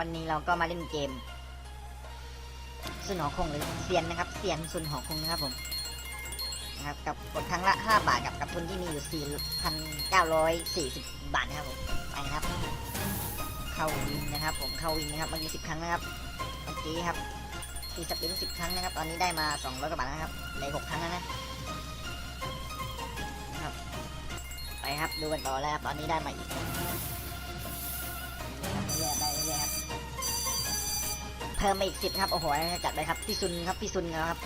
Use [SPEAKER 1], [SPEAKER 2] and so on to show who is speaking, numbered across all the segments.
[SPEAKER 1] วันนี้เราก็มาเล่นเกมซุนหอคงหรือเซียนนะครับเซียนซุนหอคงนะครับผมนะครับกับกดครั้งละ 5 บาทกับกับทุนที่มีอยู่ 4,940 บาทนะครับผมไปนะครับ เข้าวินนะครับ ผมเข้าวินนะครับเมื่อกี้10 ครั้งนะครับเมื่อกี้ครับตีสปิน10 ครั้งนะครับ ตอนนี้ได้มา 200กว่าบาทนะครับเหลือ6ครั้งแล้วนะนะครับ ไปครับดูกันต่อแล้วครับตอนนี้ได้มาอีก เพิ่มมาอีกสิบครับโอ้โหจัดเลยครับพี่ซุนครับพี่ซุนนะครับ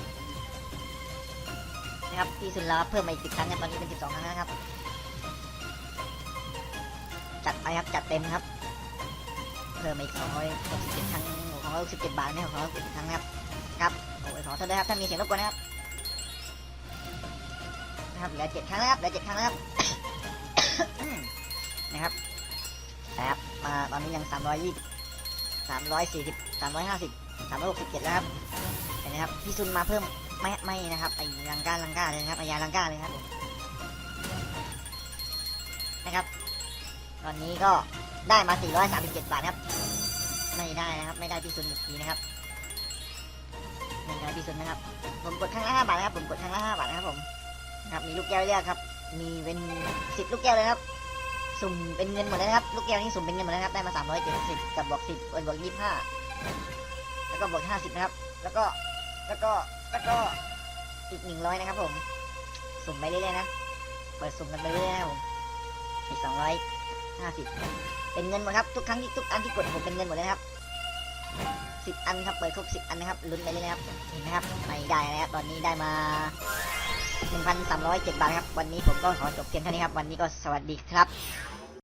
[SPEAKER 1] นะครับพี่ซุนแล้วครับเพิ่มมาอีกสิบครั้งตอนนี้เป็นสิบสองครั้งนะครับ จัดไปครับจัดเต็มครับ เพิ่มมาอีกสองร้อยหกสิบเจ็ดครั้งของร้อยหกสิบเจ็ดบาทนี่ของร้อยหกสิบเจ็ดครั้งนะครับครับโอ้ยขอโทษด้วยครับถ้ามีเสียงรบกวนนะครับนะครับเหลือเจ็ดครั้งนะครับเหลือเจ็ดครั้งนะครับนะครับนะครับมาตอนนี้ยัง320 340 350 367แล้วครับเห็นไหมครับพี่ซุนมาเพิ่มไม่ไม่นะครับไอ้ลังกาลังกาเลยนะครับไอ้ยาลังกาเลยครับนะครับ ตอนนี้ก็ได้มา 437 บาทครับ ไม่ได้นะครับ ไม่ได้พี่ซุนอีกทีนะครับไม่ได้พี่ซุนนะครับ ผมกดครั้งละ5บาทนะครับ ผมกดครั้งละ5บาทนะครับผมครับมีลูกแก้วเลือกครับ มีเป็น 10 ลูกแก้วเลยครับ สุ่มเป็นเงินหมดเลยนะครับ ลูกแก้วนี่สุ่มเป็นเงินหมดเลยนะครับ ได้มา370กับบวก10บวก25แล้วก็บวก50นะครับ แล้วก็ แล้วก็ แล้วก็ อีก100นะครับผม สุ่มไปเรื่อยๆนะ เปิดสุ่มกันไปเรื่อยๆครับผมอีก250เป็นเงินหมดครับ ทุกครั้งที่ทุกอันที่กดผมเป็นเงินหมดเลยครับ10อันครับ เปิดครบ10อันนะครับ ลุ้นไปเรื่อยๆครับ เห็นไหมครับ ไม่ได้นะครับ ตอนนี้ได้มา1,307 บาทครับ วันนี้ผมก็ขอจบเพียงเท่านี้ครับ วันนี้ก็สวัสดีครับ